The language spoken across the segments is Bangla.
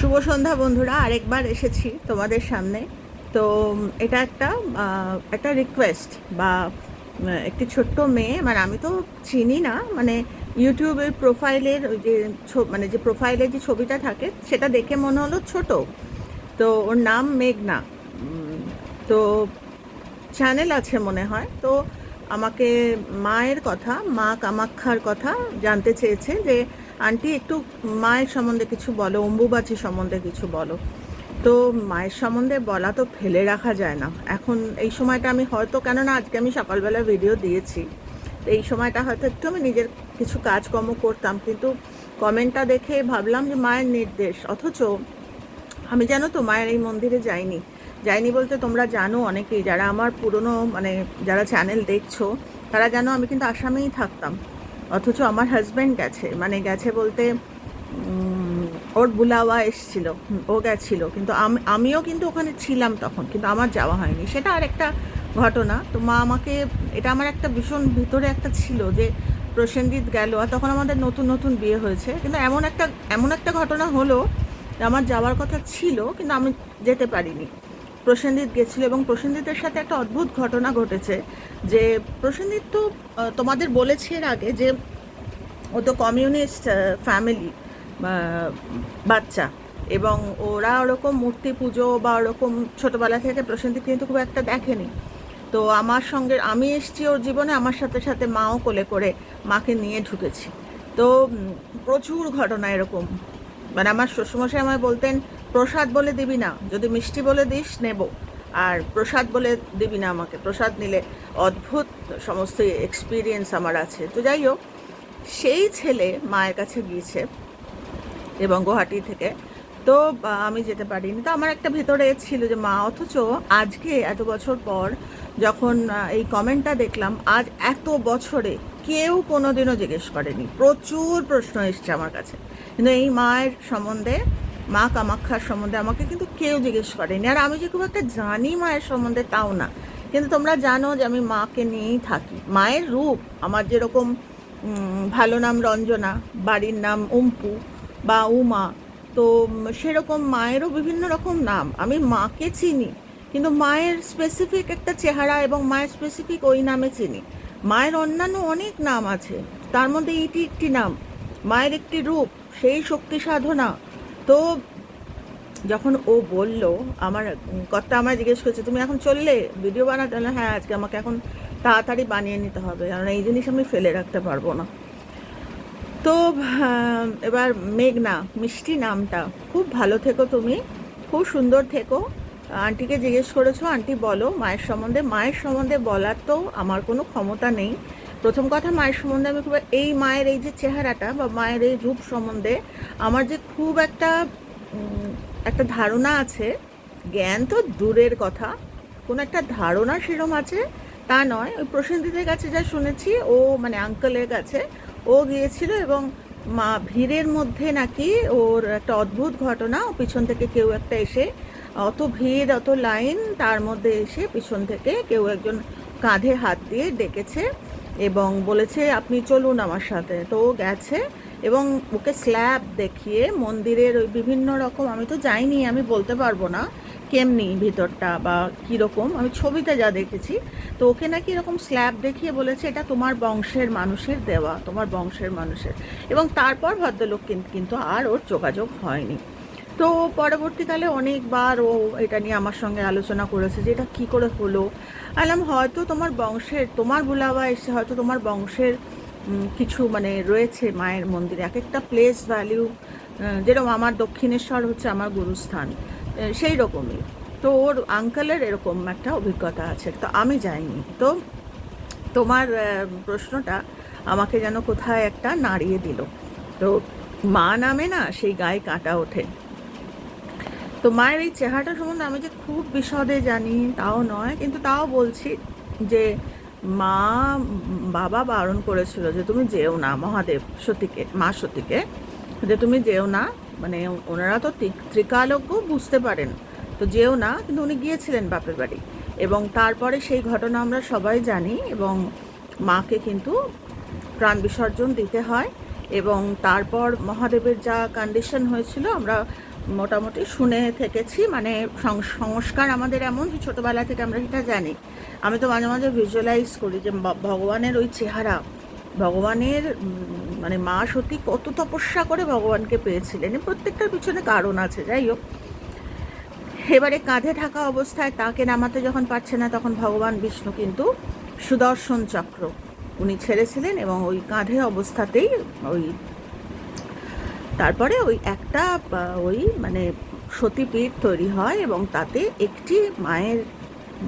শুভ সন্ধ্যা বন্ধুরা, আরেকবার এসেছি তোমাদের সামনে। তো এটা একটা একটা রিকোয়েস্ট বা একটি ছোট্ট মেয়ে মানে আমি তো চিনি না মানে ইউটিউবের প্রোফাইলের ওই যে মানে যে প্রোফাইলে যে ছবিটা থাকে, সেটা দেখে মনে হলো ছোট। তো, ওর নাম মেঘনা। তো চ্যানেল আছে মনে হয়। তো, আমাকে মায়ের কথা, মা কামাক্ষার কথা জানতে চেয়েছে যে আন্টি, একটু মায়ের সম্বন্ধে কিছু বলো, অম্বুবাচী সম্বন্ধে কিছু বলো। তো মায়ের সম্বন্ধে বলা তো ফেলে রাখা যায় না। এখন এই সময়টা আমি হয়তো, কেননা আজকে আমি সকালবেলা ভিডিও দিয়েছি, তো এই সময়টা হয়তো একটু আমি নিজের কিছু কাজকর্ম করতাম, কিন্তু কমেন্টটা দেখে ভাবলাম যে মায়ের নির্দেশ। অথচ আমি জানো তো, মায়ের এই মন্দিরে যাইনি। যাইনি বলতে তোমরা জানো অনেকেই, যারা আমার পুরনো মানে যারা চ্যানেল দেখছ, তারা জানো আমি কিন্তু আসামেই থাকতাম। অথচ আমার হাজব্যান্ড গেছে। মানে গেছে বলতে ওর বুলাওয়া এসছিল, ও গেছিল। কিন্তু আমিও কিন্তু ওখানে ছিলাম তখন, কিন্তু আমার যাওয়া হয়নি। সেটা আর একটা ঘটনা। তো মা আমাকে, এটা আমার একটা ভীষণ ভিতরে একটা ছিল যে, প্রসেনজিৎ গেল আর তখন আমাদের নতুন নতুন বিয়ে হয়েছে। কিন্তু এমন একটা এমন একটা ঘটনা হলো আমার যাওয়ার কথা ছিল, কিন্তু আমি যেতে পারিনি। প্রসেনজিৎ গেছিল এবং প্রসেনজিতের সাথে একটা অদ্ভুত ঘটনা ঘটেছে যে প্রসেনজিৎ তো তোমাদের বলেছি এর আগে যে ও তো কমিউনিস্ট ফ্যামিলি বাচ্চা এবং ওরা ওরকম মূর্তি পুজো বা ওরকম ছোটোবেলা থেকে প্রসেনজিৎ কিন্তু খুব একটা দেখেনি। তো আমার সঙ্গে, আমি এসেছি ওর জীবনে, আমার সাথে সাথে মাও কোলে করে মাকে নিয়ে ঢুকেছি। তো প্রচুর ঘটনা এরকম। মানে আমার শ্বশুরমশাই আমায় বলতেন প্রসাদ বলে দিবি না, যদি মিষ্টি বলে দিস, নেব। আর প্রসাদ বলে দিবি না আমাকে। প্রসাদ নিলে অদ্ভুত সমস্ত এক্সপিরিয়েন্স আমার আছে। তো যাই হোক, সেই ছেলে মায়ের কাছে গিয়েছে এবং গুয়াহাটি থেকে। তো আমি যেতে পারিনি। তো আমার একটা ভেতরে ছিল যে, মা, অথচ আজকে এত বছর পর যখন এই কমেন্টটা দেখলাম, আজ এত বছরে কেউ কোনোদিনও জিজ্ঞেস করেনি। প্রচুর প্রশ্ন এসছে আমার কাছে। কিন্তু এই মায়ের সম্বন্ধে মা কামাক্ষার সম্বন্ধে আমাকে কিন্তু কেউ জিজ্ঞেস করেনি। আর আমি যে খুব একটা জানি মায়ের সম্বন্ধে তাও না। কিন্তু তোমরা জানো যে আমি মাকে নিয়েই থাকি। মায়ের রূপ, আমার যেরকম ভালো নাম রঞ্জনা, বাড়ির নাম উম্পু বা উমা, তো সেরকম মায়েরও বিভিন্ন রকম নাম। আমি মাকে চিনি, কিন্তু মায়ের স্পেসিফিক একটা চেহারা এবং মায়ের স্পেসিফিক ওই নামে চিনি। মায়ের অন্যান্য অনেক নাম আছে। তার মধ্যে এটি একটি নাম। মায়ের একটি রূপ, সেই শক্তি সাধনা তো যখন ও বলল আমার কর্তা আমায় জিজ্ঞেস করছে তুমি এখন চললে? ভিডিও বানাতে? বললাম, হ্যাঁ আজকে আমাকে এখন তাড়াতাড়ি বানিয়ে নিতে হবে কারণ এই জিনিস আমি ফেলে রাখতে পারব না। তো এবার মেঘনা মিষ্টি নামটা খুব ভালো থেকো তুমি খুব সুন্দর থেকো। আন্টিকে জিজ্ঞেস করেছ আন্টি বলো মায়ের সম্বন্ধে? মায়ের সম্বন্ধে বলার তো আমার কোনো ক্ষমতা নেই। প্রথম কথা, মায়ের সম্বন্ধে আমি খুব এই মায়ের এই যে চেহারাটা বা মায়ের এই রূপ সম্বন্ধে আমার যে খুব একটা একটা ধারণা আছে, জ্ঞান তো দূরের কথা, কোনো একটা ধারণা সেরম আছে, তা নয়। ওই প্রসেনজিতের কাছে যা শুনেছি, ও মানে আঙ্কেলের কাছে, ও গিয়েছিল এবং মা ভিড়ের মধ্যে নাকি ওর একটা অদ্ভুত ঘটনা, ও পিছন থেকে কেউ একটা এসে, অত ভিড়, অত লাইন, তার মধ্যে এসে পিছন থেকে কেউ একজন কাঁধে হাত দিয়ে ডেকেছে। এবং বলেছে, আপনি চলুন আমার সাথে। তো ও গেছে এবং ওকে স্ল্যাব দেখিয়ে মন্দিরের ওই বিভিন্ন রকম, আমি তো যাইনি, আমি বলতে পারব না কেমনি ভিতরটা বা কীরকম, আমি ছবিতে যা দেখেছি। তো ওকে নাকি এরকম স্ল্যাব দেখিয়ে বলেছে, এটা তোমার বংশের মানুষের দেওয়া, তোমার বংশের মানুষের। এবং তারপর ভদ্রলোক কিন্তু আর ওর যোগাযোগ হয়নি। তো পরবর্তীকালে অনেকবার ও এটা নিয়ে আমার সঙ্গে আলোচনা করেছে যে এটা কী করে হলো। আলাম হয়তো তোমার বংশের, তোমার বুলাবা এসে হয়তো তোমার বংশের কিছু মানে রয়েছে মায়ের মন্দিরে। এক একটা প্লেস ভ্যালিউ যেরকম আমার দক্ষিণেশ্বর হচ্ছে আমার গুরুস্থান সেই রকমই। তো ওর আঙ্কেলের এরকম একটা অভিজ্ঞতা আছে। তো আমি যাইনি। তো তোমার প্রশ্নটা আমাকে যেন কোথায় একটা নাড়িয়ে দিল। তো মা নামে না সেই গায়ে কাটা ওঠে। তো মায়ের এই চেহারাটা সম্বন্ধে আমি যে খুব বিশদে জানি তাও নয়, কিন্তু তাও বলছি যে মা বাবা বারণ করেছিল যে তুমি যেও না মহাদেব সতীকে, মা সতীকে, যে তুমি যেও না মানে ওনারা তো ত্রি- ত্রিকালজ্ঞ বুঝতে পারেন, তো যেও না, কিন্তু উনি গিয়েছিলেন বাপের বাড়ি। এবং তারপরে সেই ঘটনা আমরা সবাই জানি এবং মাকে কিন্তু প্রাণ বিসর্জন দিতে হয় এবং তারপর মহাদেবের যা কন্ডিশন হয়েছিল, আমরা মোটামুটি শুনে থেকেছি মানে সংস্কার আমাদের এমন যে ছোটোবেলা থেকে আমরা সেটা জানি। আমি তো মাঝে মাঝে ভিজুয়ালাইজ করি যে ভগবানের ওই চেহারা, ভগবানের মানে মা সতী কত তপস্যা করে ভগবানকে পেয়েছিলেন। প্রত্যেকটার পিছনে কারণ আছে, যাই হোক। এবারে কাঁধে থাকা অবস্থায় তাকে নামাতে যখন পারছে না, তখন ভগবান বিষ্ণু কিন্তু সুদর্শন চক্র উনি ছেড়েছিলেন এবং ওই কাঁধে অবস্থাতেই ওই তারপরে ওই একটা ওই মানে সতীপীঠ তৈরি হয় এবং তাতে একটি মায়ের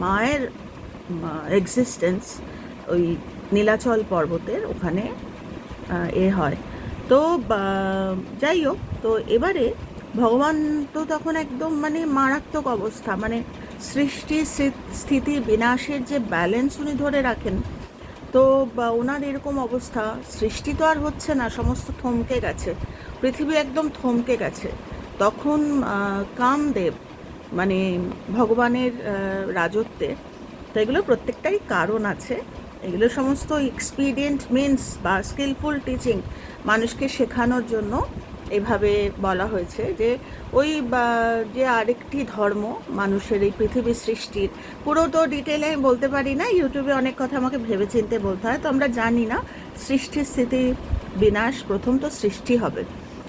মায়ের এক্সিস্টেন্স ওই নীলাচল পর্বতের ওখানে এ হয়। তো যাই হোক, তো এবারে ভগবান তো তখন একদম মানে মারাত্মক অবস্থা। মানে সৃষ্টি স্থিতি বিনাশের যে ব্যালেন্স উনি ধরে রাখেন, তো ওনার এরকম অবস্থা। সৃষ্টি তো আর হচ্ছে না, সমস্ত থমকে গেছে। পৃথিবী একদম থমকে গেছে। তখন কামদেব মানে ভগবানের রাজত্বে, তো এগুলো প্রত্যেকটাই কারণ আছে। এগুলো সমস্ত এক্সপিরিয়েন্ট মিনস বা স্কিলফুল টিচিং মানুষকে শেখানোর জন্য এভাবে বলা হয়েছে যে, ওই যে আরেকটি ধর্ম মানুষের এই পৃথিবী সৃষ্টির, পুরো তো ডিটেলে আমি বলতে পারি না ইউটিউবে অনেক কথা আমাকে ভেবেচিন্তে বলতে হয়, তো আমরা জানি না সৃষ্টির স্থিতি বিনাশ, প্রথম তো সৃষ্টি হবে।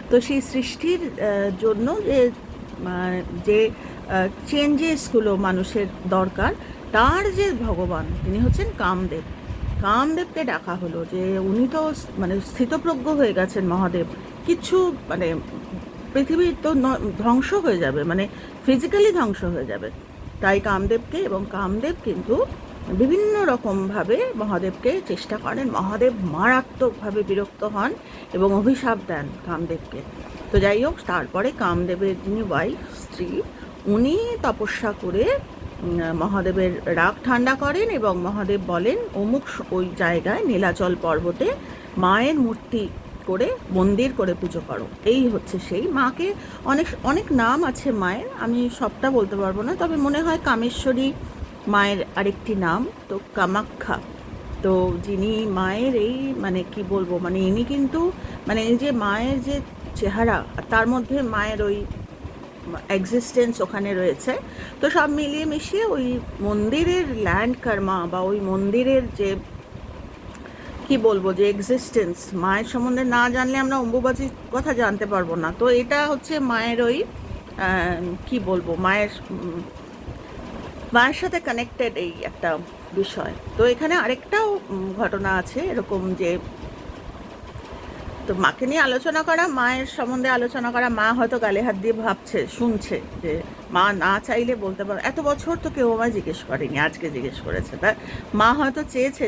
তো সেই সৃষ্টির জন্য যে যে চেঞ্জেসগুলো মানুষের দরকার, তার যে ভগবান, তিনি হচ্ছেন কামদেব। কামদেবকে ডাকা হলো যে, উনি তো মানে স্থিতপ্রজ্ঞ হয়ে গেছেন মহাদেব। কিছু মানে পৃথিবী তো ধ্বংস হয়ে যাবে মানে ফিজিক্যালি ধ্বংস হয়ে যাবে। তাই কামদেবকে এবং কামদেব কিন্তু বিভিন্ন রকমভাবে মহাদেবকে চেষ্টা করেন। মহাদেব মারাত্মকভাবে বিরক্ত হন এবং অভিশাপ দেন কামদেবকে। তো যাই হোক, তারপরে কামদেবের যিনি ওয়াইফ স্ত্রী, উনি তপস্যা করে মহাদেবের রাগ ঠান্ডা করেন এবং মহাদেব বলেন, অমুক ওই জায়গায় নীলাচল পর্বতে মায়ের মূর্তি করে মন্দির করে পুজো করো। এই হচ্ছে সেই মাকে। অনেক অনেক নাম আছে মায়ের, আমি সবটা বলতে পারব না, তবে মনে হয় কামেশ্বরী মায়ের আরেকটি নাম, তো কামাখ্যা। তো যিনি মায়ের এই মানে কি বলব মানে ইনি কিন্তু মানে এই যে মায়ের যে চেহারা, তার মধ্যে মায়ের ওই এক্সিস্টেন্স ওখানে রয়েছে। তো সব মিলিয়ে মিশিয়ে ওই মন্দিরের ল্যান্ড কর্মা বা ওই মন্দিরের যে, কি বলব, যে এক্সিস্টেন্স মায়ের সম্বন্ধে না জানলে আমরা অম্বুবাচীর কথা জানতে পারব না। তো এটা হচ্ছে মায়ের ওই কি বলব, মায়ের মায়ের সাথে কানেক্টেড এই একটা বিষয়। তো এখানে আরেকটাও ঘটনা আছে, এরকম যে, তো মাকে নিয়ে আলোচনা করা, মায়ের সম্বন্ধে আলোচনা করা, মা হয়তো গালে হাত দিয়ে ভাবছে, শুনছে যে, মা না চাইলে বলতে পারো এত বছর তো কেউ আমায় জিজ্ঞেস করেনি, আজকে জিজ্ঞেস করেছে। তা মা হয়তো চেয়েছে,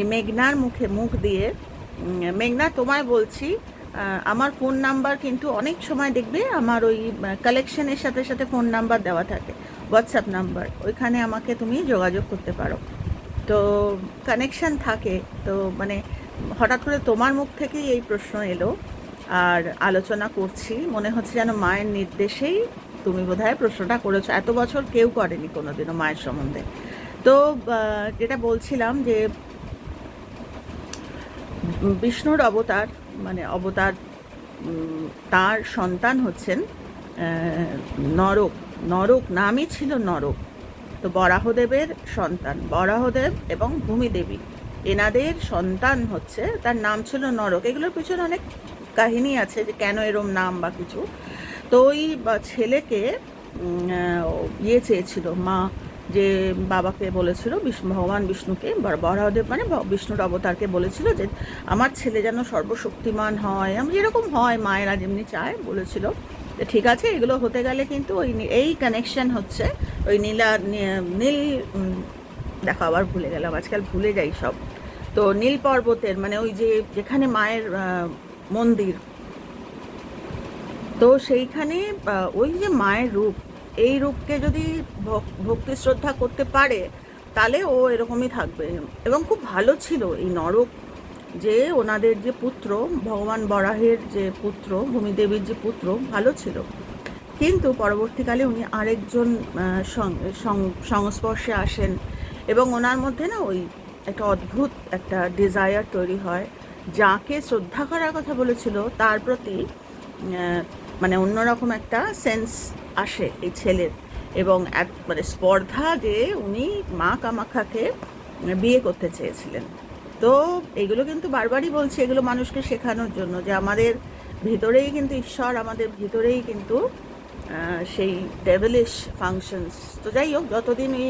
এই মেঘনার মুখে মুখ দিয়ে মেঘনা তোমায় বলছি আমার ফোন নাম্বার কিন্তু অনেক সময় দেখবে, আমার ওই কালেকশনের সাথে সাথে ফোন নাম্বার দেওয়া থাকে। হোয়াটসঅ্যাপ নাম্বার ওইখানে আমাকে তুমি যোগাযোগ করতে পারো। তো কানেকশান থাকে, তো মানে হঠাৎ করে তোমার মুখ থেকেই এই প্রশ্ন এলো, আর আলোচনা করছি। মনে হচ্ছে যেন মায়ের নির্দেশেই তুমি বোধহয় প্রশ্নটা করেছ। এত বছর কেউ করেনি কোনোদিনও মায়ের সম্বন্ধে। তো যেটা বলছিলাম যে বিষ্ণুর অবতার মানে অবতার তার সন্তান হচ্ছেন নরক। নরক নামই ছিল নরক। তো বরাহদেবের সন্তান, বরাহদেব এবং ভূমিদেবী। এনাদের সন্তান হচ্ছে, তার নাম ছিল নরক। এগুলোর পিছনে অনেক কাহিনী আছে যে কেন এরম নাম বা কিছু। তো ওই ছেলেকে ইয়ে চেয়েছিল, মা যে বাবাকে বলেছিল বিষ্ণু ভগবান বিষ্ণুকে বরাহদেব মানে বিষ্ণুর অবতারকে বলেছিল যে আমার ছেলে যেন সর্বশক্তিমান হয়। আমি যেরকম হয়, মায়েরা যেমনি চায়, বলেছিল। ঠিক আছে, এগুলো হতে গেলে কিন্তু ওই এই কানেকশন হচ্ছে, ওই নীলা নীল দেখো আবার ভুলে গেলাম, আজকাল ভুলে যাই সব। তো নীল পর্বতের মানে ওই যে যেখানে মায়ের মন্দির, তো সেইখানে ওই যে মায়ের রূপ, এই রূপকে যদি ভক- ভক্তি শ্রদ্ধা করতে পারে, তাহলে ও এরকমই থাকবে। এবং খুব ভালো ছিল, এই নরক যে ওনাদের যে পুত্র, ভগবান বরাহের যে পুত্র, ভূমিদেবীর যে পুত্র, ভালো ছিল। কিন্তু পরবর্তীকালে উনি আরেকজন সংস্পর্শে আসেন এবং ওনার মধ্যে না ওই একটা অদ্ভুত একটা ডিজায়ার তৈরি হয়, যাকে শ্রদ্ধা করার কথা বলেছিল, তার প্রতি মানে অন্যরকম একটা সেন্স আসে এই ছেলের এবং এক মানে স্পর্ধা যে উনি মা কামাখ্যাকে বিয়ে করতে চেয়েছিলেন। তো এগুলো কিন্তু বারবারই বলছি, এগুলো মানুষকে শেখানোর জন্য যে আমাদের ভিতরেই কিন্তু ঈশ্বর, আমাদের ভিতরেই কিন্তু সেই ডেভেলিশ ফাংশনস তো যাই হোক, যতদিন ওই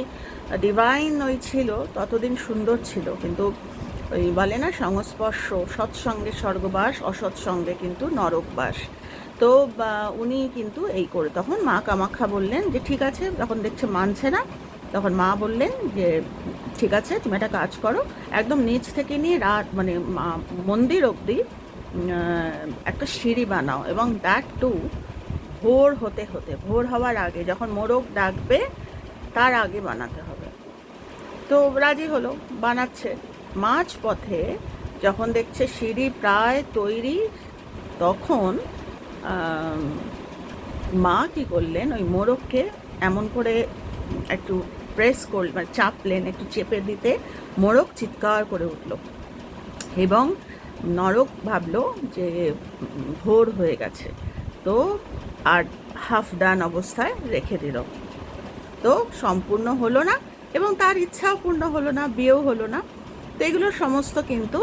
ডিভাইন ওই ছিল, ততদিন সুন্দর ছিল। কিন্তু ওই বলে না, সংস্পর্শ, সৎসঙ্গে স্বর্গবাস, অসৎসঙ্গে কিন্তু নরকবাস। তো উনি কিন্তু এই করে, তখন মা কামাখ্যা বললেন যে, ঠিক আছে, যখন দেখছে মানছে না তখন মা বললেন যে, ঠিক আছে, তুমি একটা কাজ করো। একদম নিচ থেকে নিয়ে রাত মানে মন্দির অবধি একটা সিঁড়ি বানাও এবং দ্যাট টু ভোর হতে হতে, ভোর হওয়ার আগে যখন মোরগ ডাকবে, তার আগে বানাতে হবে। তো রাজি হলো, বানাচ্ছে। মাঝ পথে যখন দেখছে সিঁড়ি প্রায় তৈরি, তখন মা কি করলেন, ওই মোরগকে এমন করে একটু প্রেস করল মানে চাপলেন একটু চেপে দিতে মোরগ চিৎকার করে উঠল। এবং নরক ভাবল যে ভোর হয়ে গেছে। তো আর হাফ ডান অবস্থায় রেখে দিল। তো সম্পূর্ণ হলো না এবং তার ইচ্ছাও পূর্ণ হলো না, বিয়েও হলো না। তো এগুলো সমস্ত কিন্তু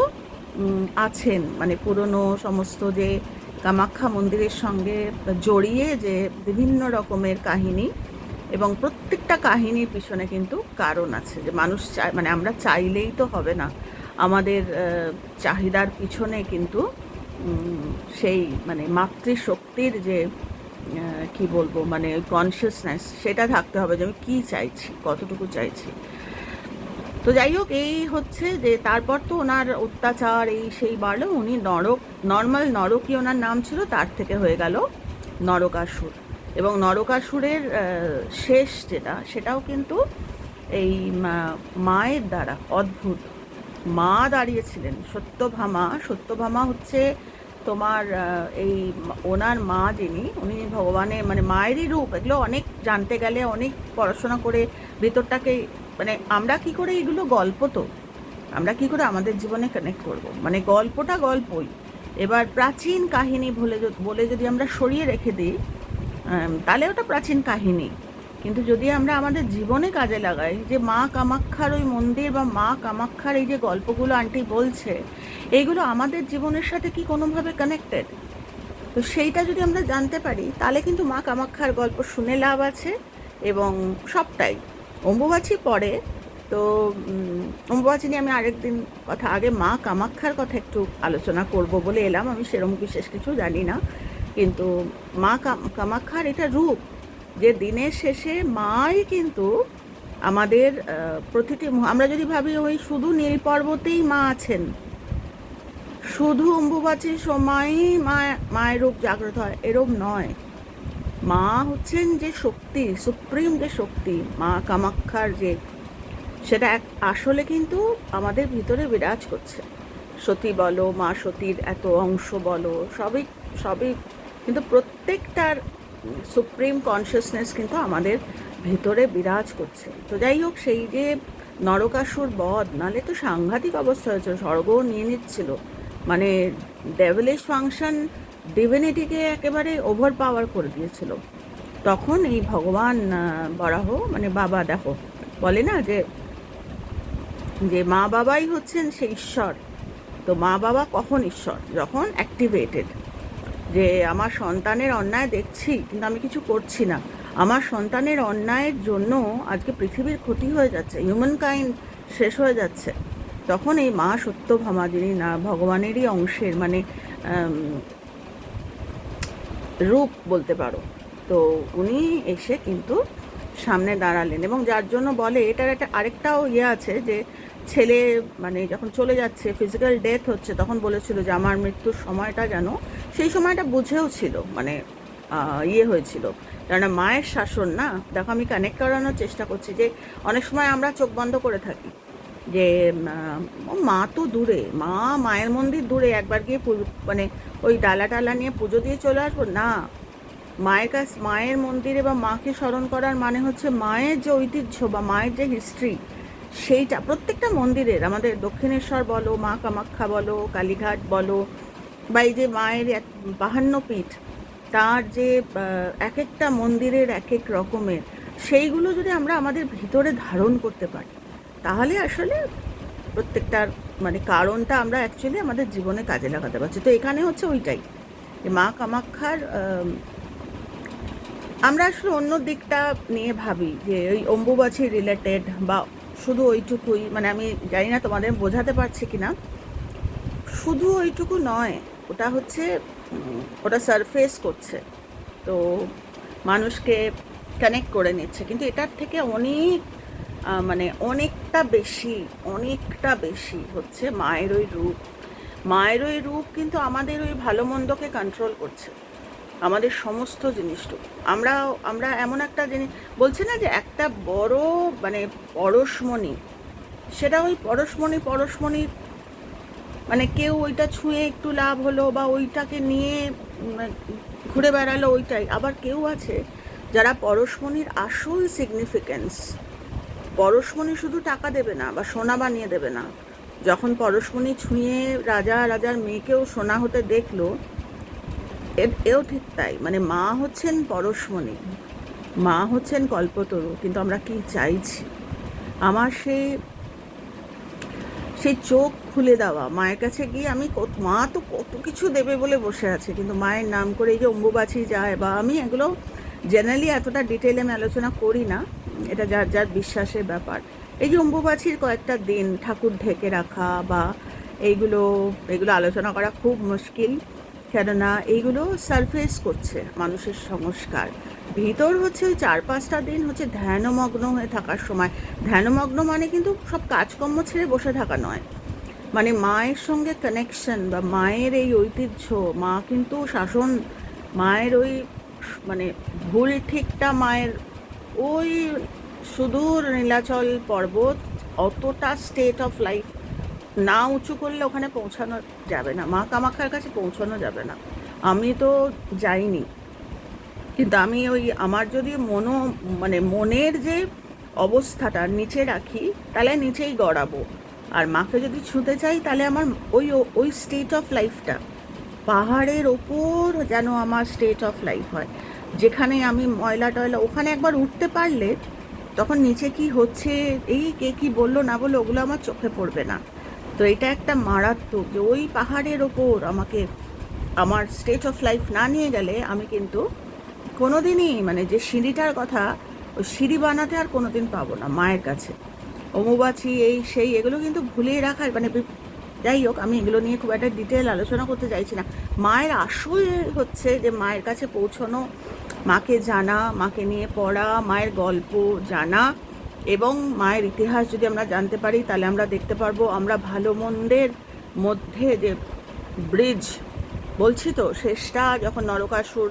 আছেন। মানে পুরনো সমস্ত যে কামাখ্যা মন্দিরের সঙ্গে জড়িয়ে যে বিভিন্ন রকমের কাহিনী এবং প্রত্যেকটা কাহিনীর পিছনে কিন্তু কারণ আছে। যে মানুষ চায় মানে আমরা চাইলেই তো হবে না। আমাদের চাহিদার পিছনে কিন্তু সেই মানে মাতৃশক্তির যে কি বলব মানে কনসিয়াসনেস সেটা থাকতে হবে যে আমি কী চাইছি, কতটুকু চাইছি। তো যাই হোক, এই হচ্ছে যে তারপর তো ওনার অত্যাচার, এই সেই বাড়লো। উনি নরক, নর্মাল নরকই ওনার নাম ছিল, তার থেকে হয়ে গেল নরকাসুর। এবং নরকাসুরের শেষ যেটা, সেটাও কিন্তু এই মায়ের দ্বারা অদ্ভুত। মা দাঁড়িয়েছিলেন, সত্যভামা সত্যভামা হচ্ছে তোমার এই ওনার মা যিনি, উনি ভগবানের মানে মায়েরই রূপ, এগুলো অনেক জানতে গেলে, অনেক পড়াশোনা করে ভেতরটাকে মানে আমরা কি করে এগুলো গল্প তো? আমরা কি করে আমাদের জীবনে কানেক্ট করব? মানে গল্পটা গল্পই। এবার প্রাচীন কাহিনী বলে বলে যদি আমরা সরিয়ে রেখে দিই তাহলে ওটা প্রাচীন কাহিনী। কিন্তু যদি আমরা আমাদের জীবনে কাজে লাগাই যে মা কামাক্ষার ওই মন্দির বা মা কামাক্ষার এই যে গল্পগুলো আন্টি বলছে, এইগুলো আমাদের জীবনের সাথে কি কোনোভাবে কানেক্টেড তো সেইটা যদি আমরা জানতে পারি, তাহলে কিন্তু মা কামাক্ষার গল্প শুনে লাভ আছে এবং সবটাই। অম্বুবাচী পরে তো অম্বুবাচী নিয়ে আমি আরেকদিন কথা, আগে মা কামাক্ষার কথা একটু আলোচনা করব বলে এলাম। আমি সেরকম বিশেষ কিছু জানি না। কিন্তু মা কাম- কামাক্ষার এটা রূপ যে দিনের শেষে মাই কিন্তু আমাদের প্রতিটি আমরা যদি ভাবি ওই শুধু নীল পর্বতেই মা আছেন, শুধু অম্বুবাচীর সময়ই মা, মায়ের রূপ জাগ্রত হয় এরম নয়। মা হচ্ছেন যে শক্তি, সুপ্রিম যে শক্তি, মা কামাক্ষার যে, সেটা এক আসলে কিন্তু আমাদের ভিতরে বিরাজ করছে। সতী বলো, মা সতীর এত অংশ বলো, সবই সবই কিন্তু প্রত্যেকটার সুপ্রিম কনসিয়াসনেস কিন্তু আমাদের ভিতরে বিরাজ করছে। তো যাই হোক, সেই যে নরকাসুর বধ, নালে তো সাংঘাতিক অবস্থা হয়েছিল, স্বর্গও নিয়ে নিচ্ছিল। মানে ডেভিলিশ ফাংশন ডিভিনিটিকে একেবারে ওভার পাওয়ার করে দিয়েছিল। তখন এই ভগবান বরাহ মানে বাবা, দেখো, বলে না যে যে মা বাবাই হচ্ছেন সেই ঈশ্বর। তো মা বাবা কখন ঈশ্বর? যখন অ্যাক্টিভেটেড যে আমার সন্তানের অন্যায় দেখছি, কিন্তু আমি কিছু করছি না। আমার সন্তানের অন্যায়ের জন্য আজকে পৃথিবীর ক্ষতি হয়ে যাচ্ছে হিউম্যান কাইন্ড শেষ হয়ে যাচ্ছে। তখন এই মা সত্য সত্যভামা, যিনি না, ভগবানেরই অংশের মানে রূপ বলতে পারো, তো উনি এসে কিন্তু সামনে দাঁড়ালেন এবং যার জন্য বলে, এটার একটা আরেকটাও ইয়ে আছে যে ছেলে মানে যখন চলে যাচ্ছে ফিজিক্যাল ডেথ হচ্ছে, তখন বলেছিল যে আমার মৃত্যুর সময়টা যেন সেই সময়টা বুঝেও ছিল মানে ইয়ে হয়েছিল। কেননা মায়ের শাসন না, দেখো আমি কানেক্ট করানোর চেষ্টা করছি যে অনেক সময় আমরা চোখ বন্ধ করে থাকি। যে মা তো দূরে, মা মায়ের মন্দির দূরে, একবার গিয়ে মানে ওই ডালা টালা নিয়ে পুজো দিয়ে চলে আসব? না। মায়ের কাছ, মায়ের মন্দিরে বা মাকে স্মরণ করার মানে হচ্ছে মায়ের যে ঐতিহ্য বা মায়ের যে হিস্ট্রি সেইটা, প্রত্যেকটা মন্দিরের, আমাদের দক্ষিণেশ্বর বলো, মা কামাখ্যা বলো, কালীঘাট বলো, বা এই যে মায়ের এক বাহান্ন পীঠ, তার যে এক একটা মন্দিরের এক এক রকমের, সেইগুলো যদি আমরা আমাদের ভিতরে ধারণ করতে পারি, তাহলে আসলে প্রত্যেকটার মানে কারণটা আমরা অ্যাকচুয়ালি আমাদের জীবনে কাজে লাগাতে পারছি। তো এখানে হচ্ছে ওইটাই মা কামাক্ষার আমরা আসলে অন্য দিকটা নিয়ে ভাবি, যে ওই অম্বুবাচি রিলেটেড বা শুধু ওইটুকুই মানে আমি জানি না তোমাদের বোঝাতে পারছি কি না শুধু ওইটুকু নয়, ওটা হচ্ছে ওটা সারফেস করছে। তো মানুষকে কানেক্ট করে নিচ্ছে। কিন্তু এটার থেকে অনেক মানে অনেকটা বেশি অনেকটা বেশি হচ্ছে মায়ের ওই রূপ। মায়ের ওই রূপ কিন্তু আমাদের ওই ভালো মন্দকে কন্ট্রোল করছে। আমাদের সমস্ত জিনিসটুকু। আমরা আমরা এমন একটা জিনিস, বলছি না যে একটা বড় মানে পরশমণি, সেটা ওই পরশমণি পরশমণি মানে কেউ ওইটা ছুঁয়ে একটু লাভ হলো বা ওইটাকে নিয়ে ঘুরে বেড়ালো ওইটাই। আবার কেউ আছে যারা পরশমণির আসল সিগনিফিক্যান্স পরশমণি শুধু টাকা দেবে না বা সোনা বানিয়ে দেবে না। যখন পরশমণি ছুঁয়ে রাজা, রাজার মেয়েকেও সোনা হতে দেখল এও ঠিক তাই। মানে মা হচ্ছেন পরশমণি, মা হচ্ছেন কল্পতরু, কিন্তু আমরা কি চাইছি? আমার সেই সেই চোখ খুলে দেওয়া, মায়ের কাছে গিয়ে আমি মা তো কত কিছু দেবে বলে বসে আছে, কিন্তু মায়ের নাম করে এই যে অম্বুবাচি যায় বা আমি এগুলো জেনারেলি এতটা ডিটেলে আমি আলোচনা করি না, এটা যার যার বিশ্বাসের ব্যাপার। এই যে অম্বুবাচির কয়েকটা দিন, ঠাকুর ঢেকে রাখা বা এইগুলো, এগুলো আলোচনা করা খুব মুশকিল। কেননা এইগুলো সারফেস করছে মানুষের সংস্কার। ভিতর হচ্ছে ওই চার পাঁচটা দিন হচ্ছে ধ্যানমগ্ন হয়ে থাকার সময়। ধ্যানমগ্ন মানে কিন্তু সব কাজকর্ম ছেড়ে বসে থাকা নয়। মানে মায়ের সঙ্গে কানেকশন বা মায়ের এই ঐতিহ্য, মা কিন্তু শাসন, মায়ের ওই মানে ভুল ঠিকটা মায়ের ওই সুদূর নীলাচল পর্বত অতটা স্টেট অফ লাইফ না উঁচু করলে ওখানে পৌঁছানো যাবে না। মা কামাখার কাছে পৌঁছানো যাবে না। আমি তো যাইনি। কিন্তু আমি ওই আমার যদি মনো মানে মনের যে অবস্থাটা নিচে রাখি, তাহলে নিচেই গড়াবো। আর মাকে যদি ছুঁতে চাই, তাহলে আমার ওই ওই স্টেট অফ লাইফটা পাহাড়ের ওপর যেন আমার স্টেট অফ লাইফ হয়। যেখানে আমি ময়লা টয়লা, ওখানে একবার উঠতে পারলে, তখন নিচে কি হচ্ছে, এই কে কি বলল না বলল, ওগুলো আমার চোখে পড়বে না। তো এটা একটা মারাত্মক যে ওই পাহাড়ের ওপর আমাকে, আমার স্টেট অফ লাইফ না নিয়ে গেলে আমি কিন্তু কোনোদিনই মানে যে সিঁড়িটার কথা, ওই সিঁড়ি বানাতে আর কোনোদিন পাবো না মায়ের কাছে। অমুবাচি, এই, সেই এগুলো কিন্তু ভুলিয়ে রাখার মানে যাই হোক, আমি এগুলো নিয়ে খুব একটা ডিটেল আলোচনা করতে চাইছি না। মায়ের আসল হচ্ছে যে মায়ের কাছে পৌঁছানো, মাকে জানা, মাকে নিয়ে পড়া, মায়ের গল্প জানা এবং মায়ের ইতিহাস যদি আমরা জানতে পারি, তাহলে আমরা দেখতে পারব আমরা ভালো মন্দের মধ্যে যে ব্রিজ, বলছি তো, শেষটা যখন নরকাসুর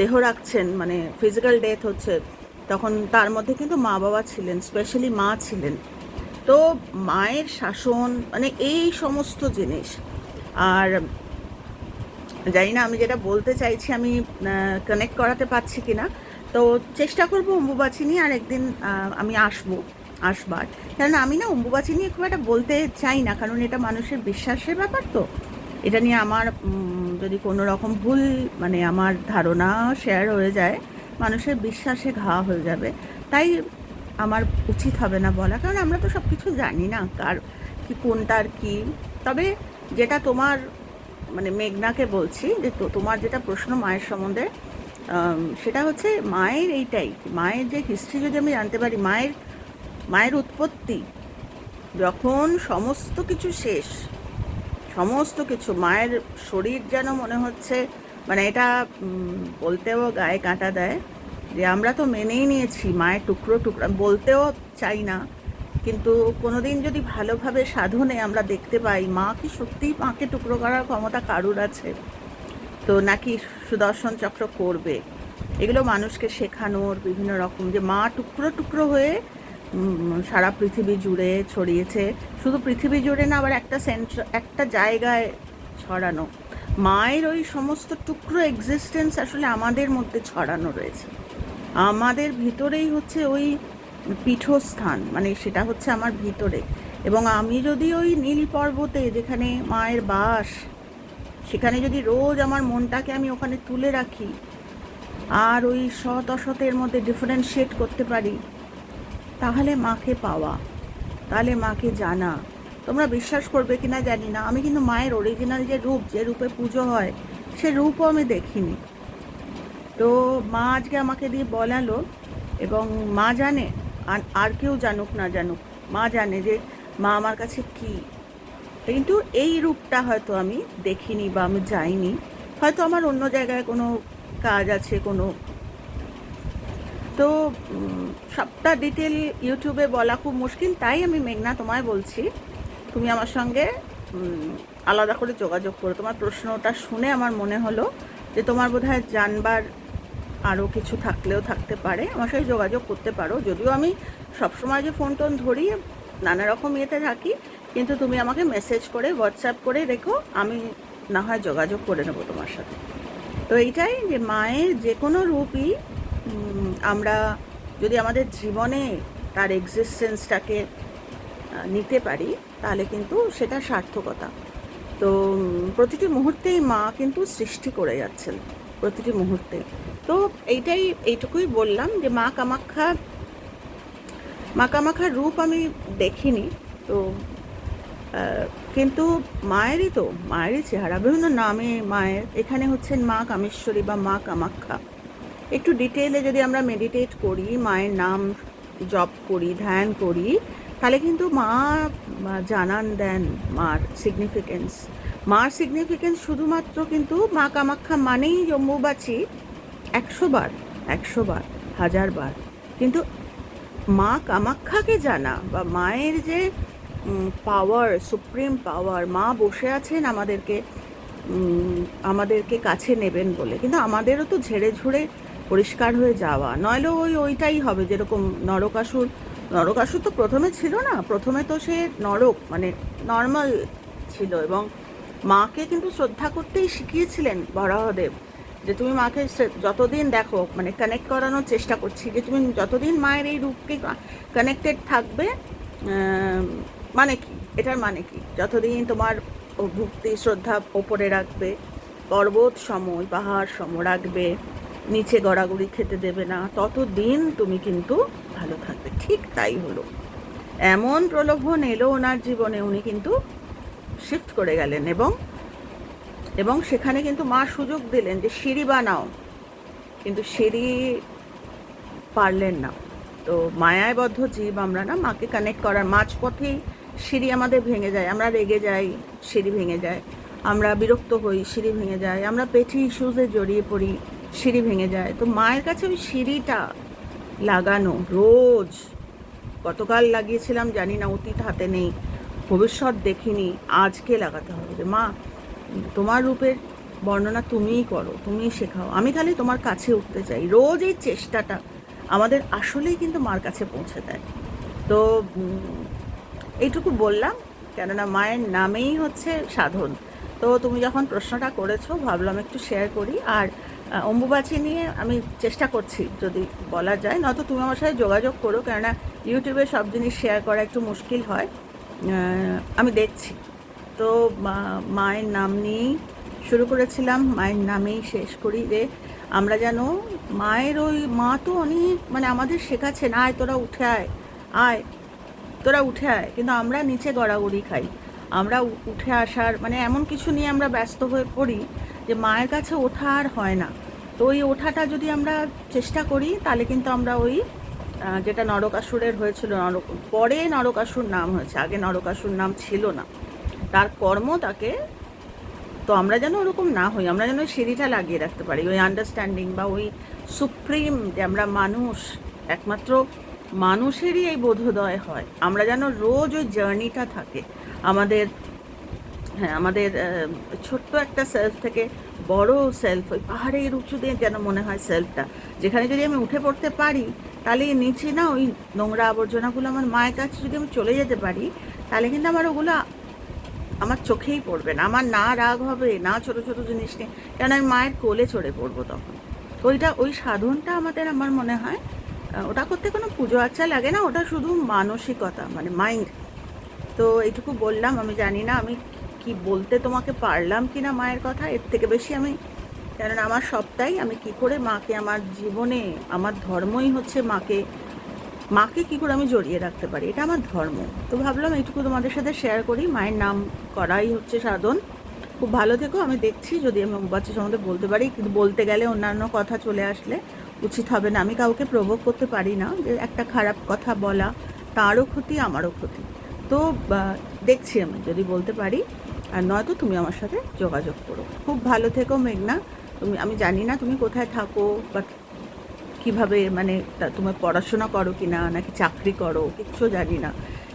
দেহ রাখছেন মানে ফিজিক্যাল ডেথ হচ্ছে, তখন তার মধ্যে কিন্তু মা বাবা ছিলেন স্পেশালি মা ছিলেন। তো মায়ের শাসন মানে এই সমস্ত জিনিস। আর জানি না, আমি যেটা বলতে চাইছি, আমি কানেক্ট করাতে পারছি কি না তো চেষ্টা করব অম্বুবাচী নিয়ে আর একদিন আমি আসব, আসবার। কেন আমি না অম্বুবাচী নিয়ে খুব একটা বলতে চাই না, কারণ এটা মানুষের বিশ্বাসের ব্যাপার তো। এটা নিয়ে আমার যদি কোনো রকম ভুল মানে আমার ধারণা শেয়ার হয়ে যায়, মানুষের বিশ্বাসে ঘা হয়ে যাবে। তাই আমার উচিত হবে না বলা, কারণ আমরা তো সব কিছু জানি না কার কি কোনটার কি। তবে যেটা তোমার মানে মেঘনাকে বলছি যে তোমার যেটা প্রশ্ন মায়ের সম্বন্ধে সেটা হচ্ছে মায়ের এইটাই। মায়ের যে হিস্ট্রি যদি আমি জানতে পারি, মায়ের মায়ের উৎপত্তি, যখন সমস্ত কিছু শেষ, সমস্ত কিছু, মায়ের শরীর যেন মনে হচ্ছে মানে এটা বলতেও গায়ে কাঁটা দেয় যে আমরা তো মেনেই নিয়েছি মায়ের টুকরো টুকরো বলতেও চাই না। কিন্তু কোনোদিন যদি ভালোভাবে সাধনে আমরা দেখতে পাই, মা কি সত্যিই মাকে টুকরো করার ক্ষমতা কারুর আছে? তো নাকি সুদর্শন চক্র করবে। এগুলো মানুষকে শেখানোর বিভিন্ন রকম যে মা টুকরো টুকরো হয়ে সারা পৃথিবী জুড়ে ছড়িয়েছে। শুধু পৃথিবী জুড়ে না, আবার একটা সেন্ট্র একটা জায়গায় ছড়ানো। মায়ের ওই সমস্ত টুকরো এক্সিস্টেন্স আসলে আমাদের মধ্যে ছড়ানো রয়েছে। আমাদের ভিতরেই হচ্ছে ওই পীঠস্থান মানে সেটা হচ্ছে আমার ভিতরে। এবং আমি যদি ওই নীল পর্বতে যেখানে মায়ের বাস সেখানে যদি রোজ আমার মনটাকে আমি ওখানে তুলে রাখি, আর ওই সৎ অসতের মধ্যে ডিফারেন্সিয়েট করতে পারি, তাহলে মাকে পাওয়া, তাহলে মাকে জানা। তোমরা বিশ্বাস করবে কি না জানি না, আমি কিন্তু মায়ের অরিজিনাল যে রূপ, যে রূপে পুজো হয়, সে রূপও আমি দেখিনি। তো মা আজকে আমাকে দিয়ে বলালো, এবং মা জানে, আর আর কেউ জানুক না জানুক, মা জানে যে মা আমার কাছে কি। কিন্তু এই রূপটা হয়তো আমি দেখিনি বা আমি যাইনি। হয়তো আমার অন্য জায়গায় কোনো কাজ আছে, কোনো তো সবটা ডিটেল ইউটিউবে বলা খুব মুশকিল, তাই আমি মেঘনা তোমায় বলছি, তুমি আমার সঙ্গে আলাদা করে যোগাযোগ করো। তোমার প্রশ্নটা শুনে আমার মনে হলো যে তোমার বোধহয় জানবার আরও কিছু থাকলেও থাকতে পারে, আমার সঙ্গে যোগাযোগ করতে পারো। যদিও আমি সবসময় যে ফোন টোন ধরি, নানা রকম ইয়েতে থাকি কিন্তু তুমি আমাকে মেসেজ করে হোয়াটসঅ্যাপ করে রেখো, আমি না হয় যোগাযোগ করে নেব তোমার সাথে। তো এইটাই যে মায়ের যে কোনো রূপই আমরা যদি আমাদের জীবনে তার এক্সিস্টেন্সটাকে নিতে পারি, তাহলে কিন্তু সেটা সার্থকতা। তো প্রতিটি মুহূর্তেই মা কিন্তু সৃষ্টি করে যাচ্ছেন, প্রতিটি মুহূর্তে। তো এইটাই, এইটুকুই বললাম যে মা কামাখ্যা, মা কামাখ্যার রূপ আমি দেখিনি। তো কিন্তু মায়েরই তো, মায়েরই চেহারা। বিভিন্ন নামে মায়ের। এখানে হচ্ছেন মা কামেশ্বরী বা মা কামাখ্যা। একটু ডিটেলে যদি আমরা মেডিটেট করি, মায়ের নাম জপ করি, ধ্যান করি, তাহলে কিন্তু মা জানান দেন মার সিগনিফিকেন্স মার সিগনিফিকেন্স শুধুমাত্র কিন্তু মা কামাখ্যা মানেই জম্মুবাচি একশো বার একশো বার, হাজার বার। কিন্তু মা কামাখ্যাকে জানা বা মায়ের যে পাওয়ার সুপ্রিম পাওয়ার মা বসে আছেন আমাদেরকে আমাদেরকে কাছে নেবেন বলে। কিন্তু আমাদেরও তো ঝেড়ে ঝুড়ে পরিষ্কার হয়ে যাওয়া। নইলে ওই, ওইটাই হবে, যেরকম নরকাসুর নরকাসুর তো প্রথমে ছিল না, প্রথমে তো সে নরক মানে নর্মাল ছিল এবং মাকে কিন্তু শ্রদ্ধা করতেই শিখিয়েছিলেন বরাহদেব যে তুমি মাকে যতদিন দেখো মানে কানেক্ট করানোর চেষ্টা করছি, যে তুমি যতদিন মায়ের এই রূপকে কানেক্টেড থাকবে মানে কি? এটার মানে কি? যতদিন তোমার ভক্তি, শ্রদ্ধা ওপরে রাখবে, পর্বত সময়, পাহাড় সম রাখবে, নিচে গড়াগড়ি খেতে দেবে না, ততদিন তুমি কিন্তু ভালো থাকবে। ঠিক তাই হলো। এমন প্রলোভন এলো ওনার জীবনে, উনি কিন্তু শিফট করে গেলেন এবং এবং সেখানে কিন্তু মা সুযোগ দিলেন যে সিঁড়ি বানাও। কিন্তু সিঁড়ি পারলেন না। তো মায়ায় বদ্ধ জীব আমরা না, মাকে কানেক্ট করার মাঝপথেই সিঁড়ি আমাদের ভেঙে যায়, আমরা রেগে যাই, সিঁড়ি ভেঙে যায়। আমরা বিরক্ত হই, সিঁড়ি ভেঙে যায়। আমরা পেটি ইস্যুজে জড়িয়ে পড়ি, সিঁড়ি ভেঙে যায়। তো মায়ের কাছে ওই সিঁড়িটা লাগানো রোজ। গতকাল লাগিয়েছিলাম, জানি না, অতীত হাতে নেই, ভবিষ্যৎ দেখিনি, আজকে লাগাতে হবে যে, মা, তোমার রূপের বর্ণনা তুমিই করো, তুমিই শেখাও। আমি খালি তোমার কাছে উঠতে চাই। রোজ এই চেষ্টাটা আমাদের আসলেই কিন্তু মার কাছে পৌঁছে দেয়। তো এইটুকু বললাম, কেননা মায়ের নামেই হচ্ছে সাধন। তো তুমি যখন প্রশ্নটা করেছ, ভাবলাম একটু শেয়ার করি। আর অম্বুবাচী নিয়ে আমি চেষ্টা করছি যদি বলা যায়। নয়তো তুমি আমার সাথে যোগাযোগ করো, কেননা ইউটিউবে সব জিনিস শেয়ার করা একটু মুশকিল হয়। আমি দেখছি। তো মায়ের নাম নিয়েই শুরু করেছিলাম, মায়ের নামেই শেষ করি যে আমরা যেন মায়ের ওই মা তো অনেক মানে আমাদের শেখাচ্ছেন, আয়, তোরা উঠে আয় আয়। তোরা উঠে আয়, কিন্তু আমরা নিচে গড়াগড়ি খাই। আমরা উঠে আসার মানে এমন কিছু নিয়ে আমরা ব্যস্ত হয়ে পড়ি যে মায়ের কাছে ওঠা আর হয় না। তো ওই ওঠাটা যদি আমরা চেষ্টা করি, তাহলে কিন্তু আমরা ওই যেটা নরকাসুরের হয়েছিল, নরক, পরে নরকাসুর নাম হয়েছে, আগে নরকাসুর নাম ছিল না। তার কর্ম তাকে, তো আমরা যেন ওরকম না হই, আমরা যেন ওই সিঁড়িটা লাগিয়ে রাখতে পারি, ওই আন্ডারস্ট্যান্ডিং বা ওই সুপ্রিম যে আমরা মানুষ, একমাত্র মানুষেরই এই বোধোদয় হয়। আমরা যেন রোজ ওই জার্নিটা থাকে। আমাদের হ্যাঁ আমাদের ছোট্ট একটা সেলফ থেকে বড় সেলফ ওই পাহাড়ের উঁচু দিয়ে যেন মনে হয় সেলফটা যেখানে যদি আমি উঠে পড়তে পারি, তাহলে নিচে না ওই নোংরা আবর্জনাগুলো আমার মায়ের কাছে যদি আমি চলে যেতে পারি, তাহলে কিন্তু আমার ওগুলো আমার চোখেই পড়বে না। আমার না রাগ হবে, না ছোট ছোট জিনিস নিয়ে। কেন আমি মায়ের কোলে চড়ে পড়ব তখন? ওইটা, ওই সাধনটা আমাদের, আমার মনে হয় ওটা করতে কোনো পুজো আচ্ছা লাগে না, ওটা শুধু মানসিকতা মানে মাইন্ড তো এইটুকু বললাম, আমি জানি না আমি কি বলতে তোমাকে পারলাম কি না মায়ের কথা, এর থেকে বেশি আমি, কেননা আমার সবটাই আমি কি করে মাকে আমার জীবনে, আমার ধর্মই হচ্ছে মাকে মাকে কি করে আমি জড়িয়ে রাখতে পারি, এটা আমার ধর্ম। তো ভাবলাম এইটুকু তোমাদের সাথে শেয়ার করি, মায়ের নাম করাই হচ্ছে সাধন। খুব ভালো থেকো, আমি দেখছি, যদি আমি বাচ্চা সম্বন্ধে বলতে পারি, কিন্তু বলতে গেলে অন্যান্য কথা চলে আসলে। উচিত হবে না। আমি কাউকে প্রভোগ করতে পারি না যে একটা খারাপ কথা বলা, তারও ক্ষতি, আমারও ক্ষতি। তো দেখছি আমি, যদি বলতে পারি, আর নয়তো তুমি আমার সাথে যোগাযোগ করো। খুব ভালো থেকো, মেঘনা। তুমি, আমি জানি না তুমি কোথায় থাকো বা কীভাবে মানে তা- তুমি পড়াশোনা করো কি না নাকি চাকরি করো, কিচ্ছু জানি না।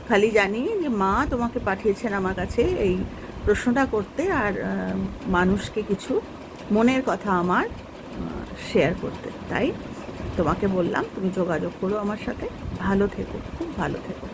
খালি জানি যে মা তোমাকে পাঠিয়েছেন আমার কাছে এই প্রশ্নটা করতে, আর মানুষকে কিছু মনের কথা আমার শেয়ার করতে। তাই তোমাকে বললাম, তুমি যোগাযোগ করো আমার সাথে। ভালো থেকো, খুব ভালো থেকো।